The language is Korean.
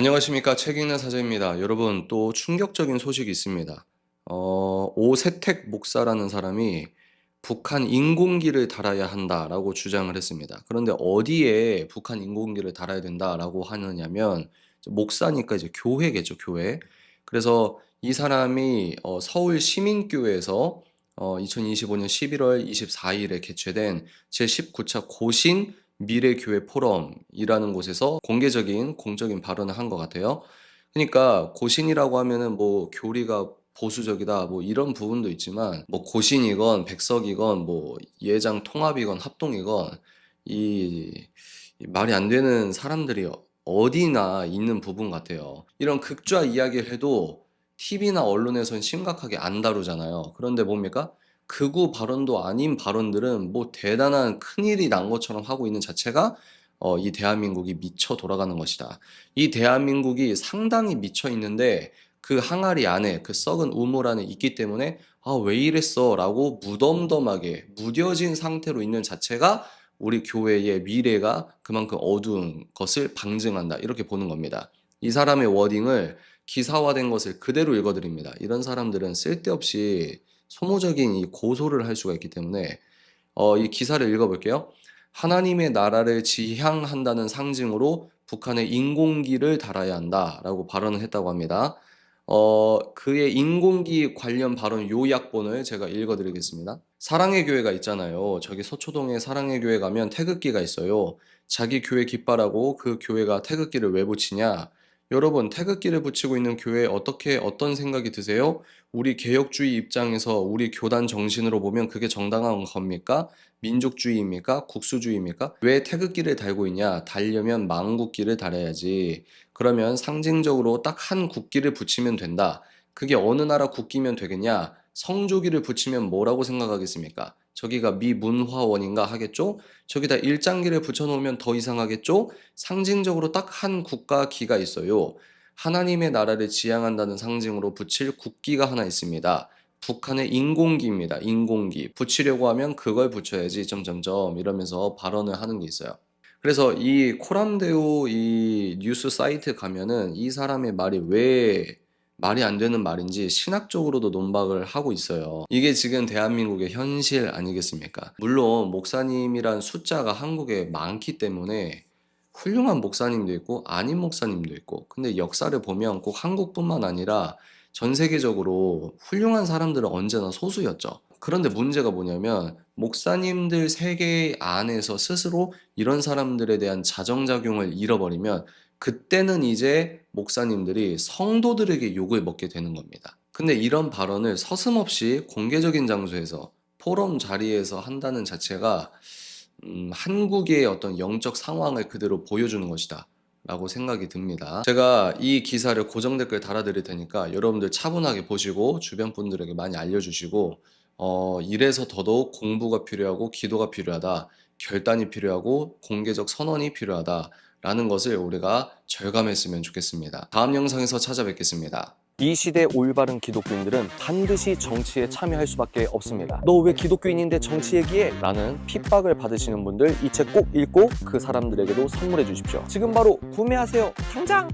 안녕하십니까 책 읽는 사제입니다. 여러분 또 충격적인 소식이 있습니다. 어, 오세택 목사라는 사람이 북한 인공기를 달아야 한다라고 주장을 했습니다. 그런데 어디에 북한 인공기를 달아야 된다라고 하느냐면 목사니까 이제 교회겠죠, 교회. 그래서 이 사람이 어, 서울 시민교회에서 어, 2025년 11월 24일에 개최된 제19차 고신 미래교회 포럼이라는 곳에서 공개적인 공적인 발언을 한 것 같아요. 그러니까 고신이라고 하면은 뭐 교리가 보수적이다 뭐 이런 부분도 있지만 뭐 고신이건 백석이건 뭐 예장 통합이건 합동이건 이, 이 말이 안 되는 사람들이 어디나 있는 부분 같아요. 이런 극좌 이야기를 해도 TV나 언론에선 심각하게 안 다루잖아요. 그런데 뭡니까? 극우 발언도 아닌 발언들은 뭐 대단한 큰일이 난 것처럼 하고 있는 자체가 어, 이 대한민국이 미쳐 돌아가는 것이다. 이 대한민국이 상당히 미쳐 있는데 그 항아리 안에 그 썩은 우물 안에 있기 때문에 아, 왜 이랬어? 라고 무덤덤하게 무뎌진 상태로 있는 자체가 우리 교회의 미래가 그만큼 어두운 것을 방증한다. 이렇게 보는 겁니다. 이 사람의 워딩을 기사화된 것을 그대로 읽어드립니다. 이런 사람들은 쓸데없이 소모적인 이 고소를 할 수가 있기 때문에 어, 이 기사를 읽어볼게요. 하나님의 나라를 지향한다는 상징으로 북한의 인공기를 달아야 한다라고 발언을 했다고 합니다. 어, 그의 인공기 관련 발언 요약본을 제가 읽어드리겠습니다. 사랑의 교회가 있잖아요. 저기 서초동에 사랑의 교회 가면 태극기가 있어요. 자기 교회 깃발하고 그 교회가 태극기를 왜 붙이냐? 여러분, 태극기를 붙이고 있는 교회에 어떻게, 어떤 생각이 드세요? 우리 개혁주의 입장에서 우리 교단 정신으로 보면 그게 정당한 겁니까? 민족주의입니까? 국수주의입니까? 왜 태극기를 달고 있냐? 달려면 망국기를 달아야지. 그러면 상징적으로 딱 한 국기를 붙이면 된다. 그게 어느 나라 국기면 되겠냐? 성조기를 붙이면 뭐라고 생각하겠습니까? 저기가 미문화원인가 하겠죠? 저기다 일장기를 붙여놓으면 더 이상하겠죠? 상징적으로 딱 한 국가 기가 있어요. 하나님의 나라를 지향한다는 상징으로 붙일 국기가 하나 있습니다. 북한의 인공기입니다. 인공기. 붙이려고 하면 그걸 붙여야지 점점점 이러면서 발언을 하는 게 있어요. 그래서 이 코람데오 이 뉴스 사이트 가면은 이 사람의 말이 왜 말이 안 되는 말인지 신학적으로도 논박을 하고 있어요. 이게 지금 대한민국의 현실 아니겠습니까? 물론 목사님이란 숫자가 한국에 많기 때문에 훌륭한 목사님도 있고 아닌 목사님도 있고 근데 역사를 보면 꼭 한국뿐만 아니라 전 세계적으로 훌륭한 사람들은 언제나 소수였죠. 그런데 문제가 뭐냐면 목사님들 세계 안에서 스스로 이런 사람들에 대한 자정작용을 잃어버리면 그때는 이제 목사님들이 성도들에게 욕을 먹게 되는 겁니다. 근데 이런 발언을 서슴없이 공개적인 장소에서 포럼 자리에서 한다는 자체가 음, 한국의 어떤 영적 상황을 그대로 보여주는 것이다. 라고 생각이 듭니다. 제가 이 기사를 고정 댓글 달아드릴 테니까 여러분들 차분하게 보시고 주변 분들에게 많이 알려주시고 어, 이래서 더더욱 공부가 필요하고 기도가 필요하다. 결단이 필요하고 공개적 선언이 필요하다. 라는 것을 우리가 절감했으면 좋겠습니다. 다음 영상에서 찾아뵙겠습니다. 이 시대 올바른 기독교인들은 반드시 정치에 참여할 수밖에 없습니다. 너 왜 기독교인인데 정치 얘기해? 라는 핍박을 받으시는 분들 이 책 꼭 읽고 그 사람들에게도 선물해 주십시오. 지금 바로 구매하세요. 당장!